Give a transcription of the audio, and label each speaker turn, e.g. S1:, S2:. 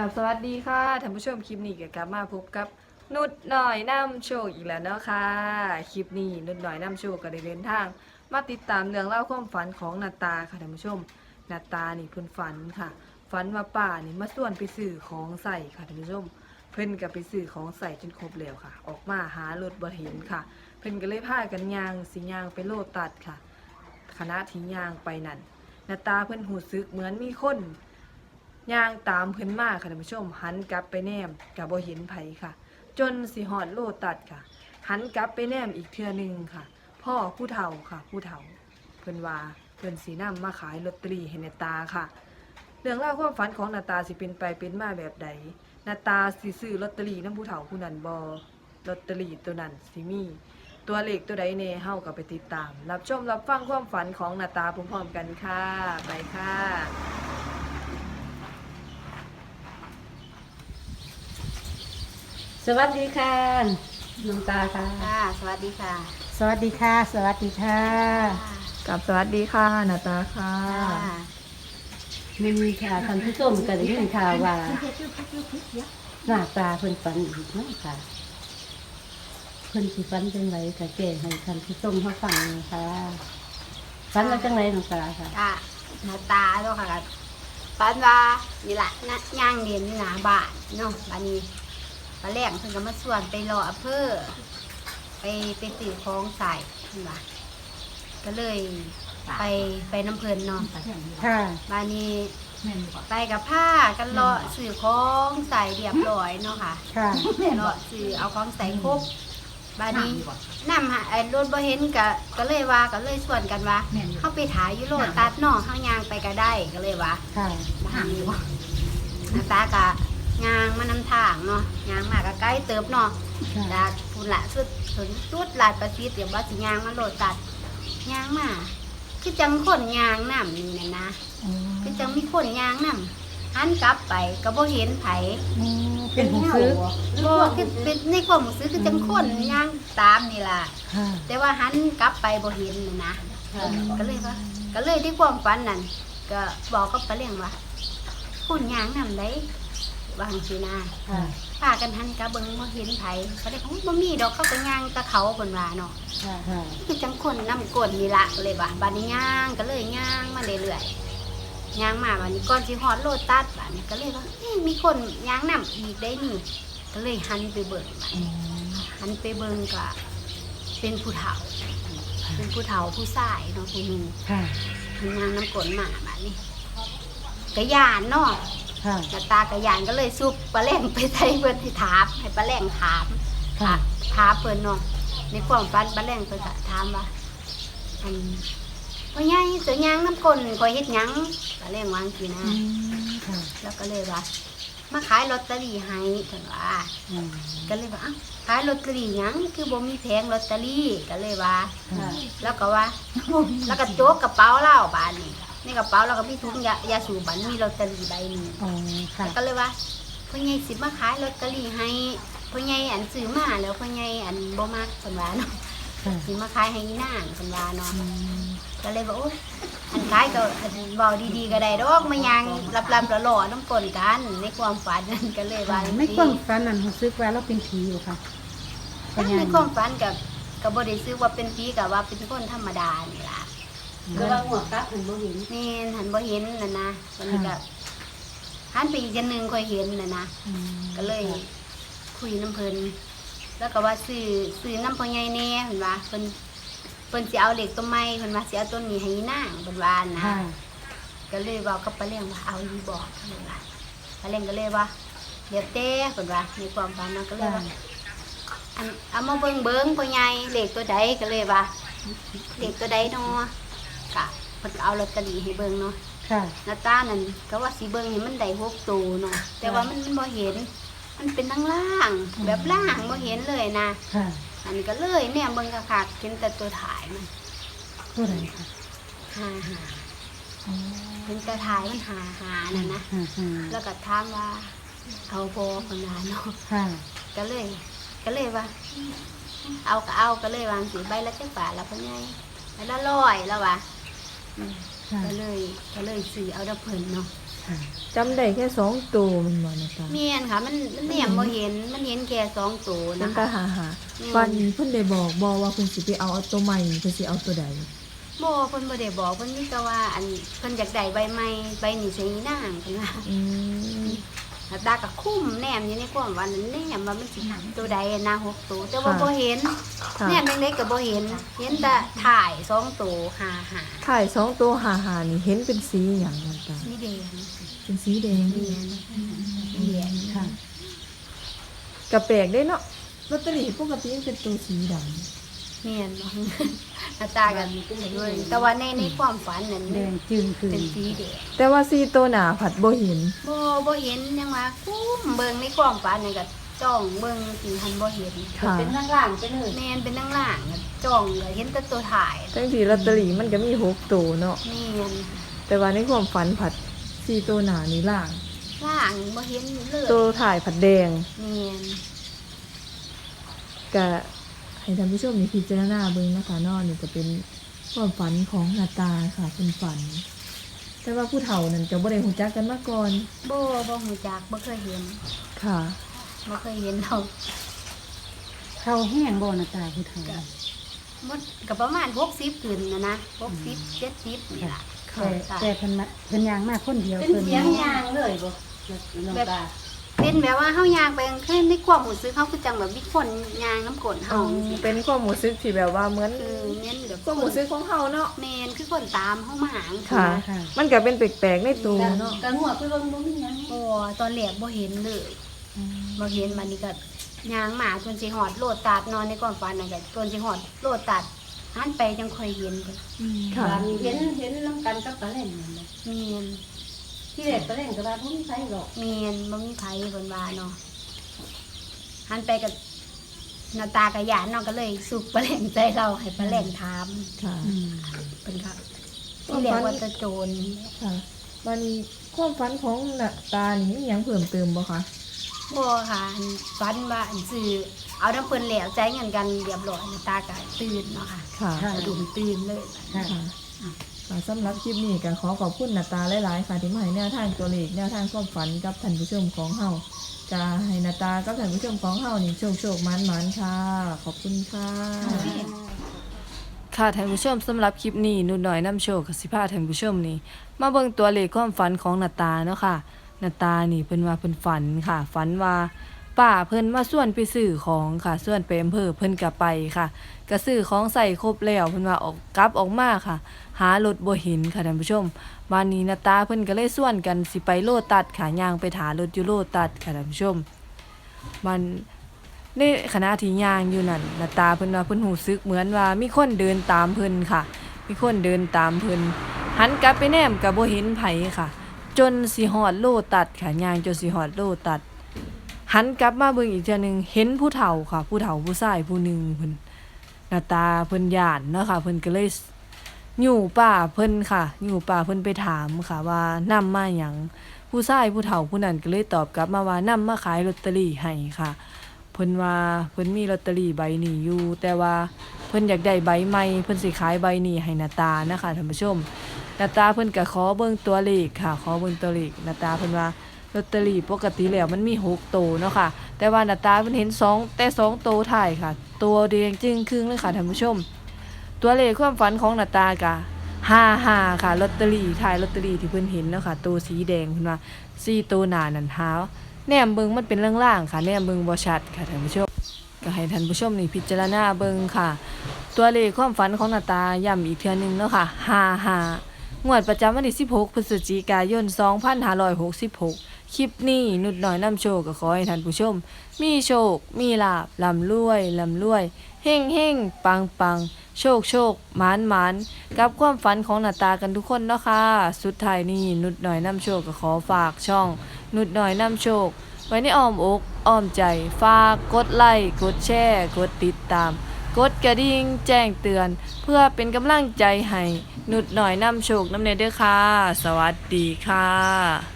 S1: กับสวัสดีค่ะท่านผู้ชมคลิปนี้ก็กลับมาพบกับนุดหน่อยน้ำโชคอีกแล้วเนาะค่ะคลิปนี้นุดหน่อยน้ำโชคก็ได้เดินทาง มาติดตามเรื่องเล่าความฝันของนาตาค่ะท่านผู้ชมนาตานี่เพิ่นฝันค่ะฝันว่าป่านี่มาส่วนไปซื้อของใส่ค่ะท่านผู้ชม เพิ่นก็ไปซื้อของใส่จนครบแล้วค่ะ ออกมาหารถบ่เห็นค่ะ เพิ่นก็เลยพากันยางสิย่างไปโลตัดค่ะคณะที่ย่างไปนั่นนาตาเพิ่นหูซึกเหมือนมีคน ย่างตามเพิ่นมาค่ะท่านผู้ชมหันกลับไปแนมก็บ่เห็นไผค่ะ จนสิฮอดโลตัดค่ะ หันกลับไปแนมอีกเทื่อหนึงค่ะ พ่อผู้เฒ่าค่ะ ผู้เฒ่า เพิ่นว่าเพิ่นสีนํมาขายลอตเตอรี่ให้นตาค่ะ เรื่องราวความฝันของนาตาสิเป็นไปเป็นมาแบบใดนาตาสิซื้อลอตเตอรี่นํผู้เฒ่าผู้นั้นบ่ลอตเตอรี่ตัวนั้นสิมี ตัวเลขตัวใดเน่เฮาก็ไปติดตาม รับชมรับฟังความฝันของนาตาพร้อมๆกันค่ะ ไปค่ะ
S2: สวัสดีค่ะน้องตาค่ะ
S3: ค่ะ สวัสดีค่ะ
S2: สวัสดีค่ะ สวัสดีค่ะ
S1: กับสวัสดีค่ะนาตาค่ะ
S3: ค่ะ
S2: ไม่มีค่ะท่านผู้ชมก็ได้ยินข่าวว่าหน้าตาเพิ่นฝันอีกเนาะค่ะเพิ่นสิฝันจังไรก็แก้ให้ท่านผู้ชมเขาฟังค่ะฝันว่าจังไรน้องตาค่ะ
S3: ค่ะหน้าตาเนาะค่ะปันว่านี่แหละนะย่างเรียนหนาบาทเนาะบันนี้ ปลาแรกเพิ่นก็มาส่วนไปรออำเภอไปไปสื่อของใส่เพิ่นว่าก็เลยไปไปน้ำเพลินเนาะ
S2: ค่ะ
S3: บานี้ไปกับผ้ากันรอสื่อของใส่เรียบร้อยเนาะค่ะ
S2: ค่ะ
S3: เลาะซื้อเอาของใส่ครบบาดนี้นำหาไอ้รถบ่เห็นก็ก็เลยว่าก็เลยชวนกันว่าเข้าไปถ่ายอยู่โลตัดเนาะเฮายางไปก็ได้ก็เลยว่า
S2: ค่ะ
S3: บ่หางอยู่หน้าตากะ ยางมานำทางเนาะยางมาก็ใกล้เติบเนาะ
S2: ค่ะ
S3: จากพุ่นละสุดถึงสุดลาดประสิทธิ์เดี๋ยวว่าสิยางมาโลตัดยางมาคือจังคนยางน้ำนี่น่ะนะคือจังมีคนยางน้ำหันกลับไปก็บ่เห็นไผ
S2: เป็นหูซื้อ
S3: บ่คือเป็นในความรู้สึกคือจังคนย่างตามนี่ล่ะ
S2: ค่ะ
S3: แต่ว่าหันกลับไปบ่เห็นน่ะนะก็เลยว่าก็เลยที่ความฝันนั่นก็บอกกับปลาเลี้ยงว่าคนย่างนำได้ วาจังสินะ
S2: ค่ะ
S3: พากันหันกลับเบิ่งบ่เห็นไผก็ได้ของบ่มีดอกเขาก็ย่างตะเขาเพิ่นว่าเนาะ
S2: ค่ะ
S3: คือจังคนนำกลนี่ล่ะก็เลยว่าบัดนี้ย่างก็เลยย่างมาเรื่อยๆย่างมาบัดนี้ก่อนสิฮอดโลตัสบัดนี้ก็เลยว่าเอ๊ะมีคนย่างนำอีกได้นี่ ก็เลยหันไปเบิ่งบัดนี้หันไปเบิ่งก็เป็นผู้เฒ่า เป็นผู้เฒ่าผู้ชายเนาะผู้หนึ่ง
S2: ค่ะ
S3: ทำงานน้ำกลนมาแบบนี้กระยานเนาะ
S2: ค่ะ
S3: หน้าตากระยานก็เลยซุบปลาแหลงไปใส่เพิ่นให้ถามให้ปลาแหลงถาม
S2: ค่ะ
S3: ถามเพิ่นเนาะในความฝันปลาแหลงเพิ่นก็ถามว่าอันว่าไงเสือยางน้ำกลนคอยเฮ็ดหยังปลาแหลงวาจังซี่นะ
S2: อืมค่ะ
S3: แล้วก็เลยว่ามาขายลอตเตอรี่ให้เพิ่นว่า
S2: อืม
S3: ก็เลยว่าอ้าวขายลอตเตอรี่หยังคือบ่มีแผงลอตเตอรี่ก็เลยว่า
S2: ค่ะ
S3: แล้วก็ว่า แล้วก็โจ๊กกระเป๋าเล่าบานนี่ ในกระเป๋าเราก็มีถุงยายาสูบบันมีลอตเตอรี่ใบหนึง
S2: อ๋อค่ะ
S3: ก็เลยว่าพ่อใหญ่สิมาขายลอตเตอรี่ให้พ่อใหญ่อันซื้อมาแล้วพ่อใหญ่อันบ่มักเพิ่นว่าเนาะ
S2: ค่ะ
S3: สิมาขายให้อีนางเพิ่นว่าเนาะ
S2: อืม
S3: ก็เลยบอกโอ้ยอันขายก็อันเว้าดีๆก็ได้ดอกมายังรับๆหล่อๆน้ำกลนกันในความฝันนั่นก็เลยว่าจัง
S2: ไม่
S3: ซี้
S2: ความฝันนั้นรู้สึกว่าเราเป็นผีอยู่ค่ะ
S3: ในความฝันกับกับบได้ซื้อว่าเป็นผีกับว่าเป็นคนธรรมดานี่ล่ะ
S2: ก็ว่าหัวกัดมันบ่เห็น
S3: นี่หันบ่เห็นน่ะนะมันก็หันไปอีกอันหนึงค่อยเห็นน่ะนะก็เลย คุยน้ำเพลินแล้วก็ว่าซื้อซื้อน้ำพ่อใหญ่แน่เพิ่นว่าเพิ่นเพิ่นสิเอาเหล็กต้นไม้เพิ่นว่าสิเอาต้นนี้ให้นางเพิ่นว่านะ
S2: ค่ะ
S3: ก็เลยเว้ากับป้าเลี้ยงว่าเอาอีบอกเพิ่นว่าป้าเลี้ยงก็เลยว่าเดี๋ยวเต้เพิ่นว่าในความฝันมันก็เลยว่าอันเอามาเบิ่งเบิ่งพ่อใหญ่เลขตัวใดก็เลยว่าเลขตัวใดเนาะ กะเพิ่นก็เอาลอตเตอรี่ให้เบิ่งเนาะ
S2: ค่ะ
S3: หน้าตานั่นก็ว่าสิเบิ่งให้มันได้หกตัวเนาะแต่ว่ามันมันบ่เห็น มันเป็นทั้งล่าง
S2: อืม
S3: แบบล่างบ่เห็นเลยนะ
S2: ค่ะ
S3: อันนี้ก็เลยเนี่ยเบิ่งคักๆเห็นแต่ตัวถ่ายมัน
S2: ตัวไหนค่ะ
S3: หาหา
S2: อ๋อ
S3: เห็นแต่ถ่ายมันหาหานั่นนะ
S2: ค่ะค่ะ
S3: แล้วก็ถามว่าเอาบ่เพิ่นว่าเนาะ
S2: ค่ะ
S3: ก็เลย ก็เลยว่า เอาก็เอาก็เลยวางสีใบละเจ้าบาทละพ่อใหญ่ใบละร้อยแล้ววะ อืม
S2: ค่ะ
S3: ก็เลยก็เลยซื้อเอาดับเพิ่นเนาะ
S2: ค
S1: จำได้แค่สองตัวมันบ่นาตา
S3: เมียนค่ะ มันมันแนมบ่เห็นมันเห็นแค่สองตัว
S1: มั
S3: นะ
S1: นก็
S3: คะ
S1: หาหา
S3: อืม
S1: วันนี้เพิ่นได้บอกบ่ว่าเพิ่นสิไปเอาเอาตัวใหม่เพิ่นสิเอาตัวใด
S3: บ่เพิ่นบ่ได้บอกเพิ่นมีแต่ว่าอันเพิ่นอยากได้ใบใหม่ใบนี้ใส่นางเพิ่นว่า
S1: อืม
S3: แล้ว ตาก็คุ้มแนมอยู่ในความว่านั้นแนมว่ามันสิตัวใดนะหกตัวแต่ว่า
S1: ค่ะ
S3: บ่เห็น
S1: ค่ะ
S3: แนมเล็กๆก็บ่เห็น เห็นแต่ถ่ายสองตัวหาหา
S1: ถ่ายสองตัวหาหานี่เห็นเป็นสีหยังนาตา
S3: สีแดง
S1: เป็นสีแดง
S3: เมียนสีแดง
S2: ค่ะ
S1: กระแปลกได้เนาะลอตเตอรี่ปกติมันเป็นตัวสีดำ
S3: เมียนบ่หน้าตากันแต่ว่าในในความฝันนั้น
S2: แดงจึงคือ
S3: เป็นสีแดง
S1: แต่ว่าสีตัวหนาผัดบ่เห็น
S3: บ่บ่เห็นยังว่าคุ้มเบิ่งในความฝันนี่ก็จ้องเบิ่งสิหันบ่เห็น
S1: ค่ะ
S2: เป็นข้างล่างไปเลย
S3: แม่นเป็นนางล่างก็จ้องก็เห็นแต่ตัวถ่าย
S1: ทั้งที่ลอตเตอรี่มันก็มีหกตัวเนาะ
S3: แม่น
S1: แต่ว่าในความฝันผัดสีตัวหนานี่ล่าง
S3: ล่างบ่เห็นเลย
S1: ตัวถ่ายผัดแดง
S3: แม่น
S1: ก็ ให้ท่านผู้ชมมีพิจารณาเบิ่งนะคะเนอกนี่ก็เป็นความฝันของนาตาค่ะเป็นฝัน แต่ว่าผู้เฒ่านั่นก็บ่ได้ฮู้จักกันมาก่อน
S3: บ่บ่ฮู้จักบ่เคยเห็น
S1: ค่ะ
S3: บ่เคยเห็นเรา
S2: เข้าแห้งบ่หน้าตาผู้เฒ่า
S3: หมดก็ประมาณ60ขึ้นนะนะ60 70นี่ล่ะ
S1: ค่ะ
S2: แต่แต่เพิ่นมาเพิ่นยางมาคนเดียว
S3: เป็นเสียงยางเลยบ่
S2: น้อง
S3: แบบ
S2: ตา
S3: เป็นแบบว่าเฮายางไปแค่ในความรู้สึกเฮาคือจังแบบมีคนยางน้ำกลน
S1: เอา
S3: เฮา
S1: เป็นความรู้สึกที่แบบว่าเหมือน
S3: เออแม่นแบบ
S1: ความรู้สึกของเฮาเนาะ
S3: แม่นคือคนตามเฮามาหา
S1: ค่ะ
S2: ค่ะ
S1: มันก็เป็นแปลกๆในตัวเนาะ
S2: กระหัวไปเบิ่งบ่มีหยัง
S3: โอ้ตอนแรกบ่เห็นเลยบ่เห็นมันนี่ก็ยางหมาจนสิหอดโลดตัดนอนในความฝันนั่นก็จนสิหอดโลดตัดหันไปจังค่อยเห็นเพิ่น
S1: ค่ะ
S2: เห็นเห็นน้ำกันกับปลาแหล่งนั่นแหละ
S3: แม่น
S2: ที่แรกปลาแหล่งก็ว่าบ่มีไผหรอก
S3: แม่นบ่มีไผเพิ่นว่าเนาะหันไปก็หน้าตากะยานเนาะก็เลยสุกปลาแหลงใจเราให้ปลาแหลงถาม
S1: ค่ะ
S2: อืม
S3: เพิ่นค่ะที่เรียกว่าจะโจร
S1: ค่ะวันนี้ความฝันของนาตานี่มีหยังเพิ่มเติมบ่คะ
S3: บ่ค่ะอันฝันว่าอันซื้อเอาน้ำเพิ่นแล้วใจายเงินกันเรียบร้อยหน้าตาก็ตื่นเนาะค่ะ
S1: ค่ะ
S2: ค่ะ
S3: ดุมตื่นเลย
S2: ค่ะ
S1: ค่ะค่ะ สำหรับคลิปนี้ก็ขอขอบคุณนาตาหลายๆ ค่ะที่มาให้แนวทางตัวเลขแนวทางความฝันกับท่านผู้ชมของเฮาจะให้นาตากับท่านผู้ชมของเฮานี่โชคโชคมันมันค่ะ ขอบคุณค่ะ ค่ะท่านผู้ชมสำหรับคลิปนี้นุ่นหน่อยน้ำโชคกับสิพาท่านผู้ชมนี่มาเบิ่งตัวเลขความฝันของนาตาเนาะค่ะนาตานี่เพิ่นว่าเพิ่นฝันค่ะ ฝันว่า ป้าเพิ่นมาส่วนไปซื้อของค่ะส่วนไปอำเภอเพิ่นก็ไปค่ะก็ซื้อของใส่ครบแล้วเพิ่นว่าออกกลับออกมาค่ะ หารถบ่เห็นค่ะท่านผู้ชมบ้านนี้นาตาเพิ่นก็เลยส่วนกันสิไปโลตัดค่ะย่างไปถารถอยู่โลตัดค่ะท่านผู้ชมมันในขณะที่ย่างอยู่นั่นนาตาเพิ่นว่าเพิ่นหูซึกเหมือนว่ามีคนเดินตามเพิ่นค่ะ มีคนเดินตามเพิ่นหันกลับไปแนมก็บ่เห็นไผค่ะ จนสิฮอดโลตัดค่ะย่างจนสิฮอดโลตัด หันกลับมาเบิ่งอีกเทื่อหนึงเห็นผู้เฒ่าค่ะ ผู้เฒ่าผู้ชายผู้หนึ่งเพิ่นหน้าตาเพิ่นย่านเนาะค่ะเพิ่นก็เลยอยู่ป่าเพิ่นค่ะ อยู่ป่าเพิ่นไปถามค่ะ ว่านำมาหยังผู้ชายผู้เฒ่าผู้นั้นก็เลยตอบกลับมาว่านำมาขายลอตเตอรี่ให้ค่ะ เพิ่นว่าเพิ่นมีลอตเตอรี่ใบนี้อยู่ แต่ว่าเพิ่นอยากได้ใบใหม่เพิ่นสิขายใบนี้ให้นาตานะคะท่านผู้ชมนาตาเพิ่นก็ขอเบิ่งตัวเลขค่ะ ขอเบิ่งตัวเลขนาตาเพิ่นว่า ลอตเตอรี่ปกติแล้วมันมี6ตัวเนาะค่ะ แต่ว่านาตาเพิ่นเห็นสองแต่สองตัวท้ายค่ะ ตัวแดงจึงครึ่งเลยค่ะท่านผู้ชม ตัวเลขความฝันของนาตากะ55ค่ะลอตเตอรี่ท้ายลอตเตอรี่ที่เพิ่นเห็นเนาะค่ะตัวสีแดงเพิ่นว่าสี่ตัวหน้านั่นหาแนมเบิงมันเป็นล่างๆค่ะแนมเบิงบ่ชัดค่ะท่านผู้ชมก็ให้ท่านผู้ชมนี่พิจารณาเบิงค่ะ ตัวเลขความฝันของหนาตาย้ำอีกเทื่อนึงเนาะค่ะ55งวดประจำวันที่16พฤศจิกายน 2566 คลิปนี้นุดหน่อยนำโชคก็ขอให้ท่านผู้ชม มีโชค มีลาบลำรวยลำรวยเฮ่งเฮ่งปังปังโชคโชคหมานหมานกับความฝันของหน้าตากันทุกคนเนาะค่ะสุดท้ายนี้นุดหน่อยนำโชคก็ขอฝากช่อง นุดหน่อยนำโชค ไว้ในอ้อมอกอ้อมใจฝากกดไลค์กดแชร์กดติดตามกดกระดิ่งแจ้งเตือน เพื่อเป็นกำลังใจให้ นุดหน่อยนำโชคนำเนเด้อค่ะ สวัสดีค่ะ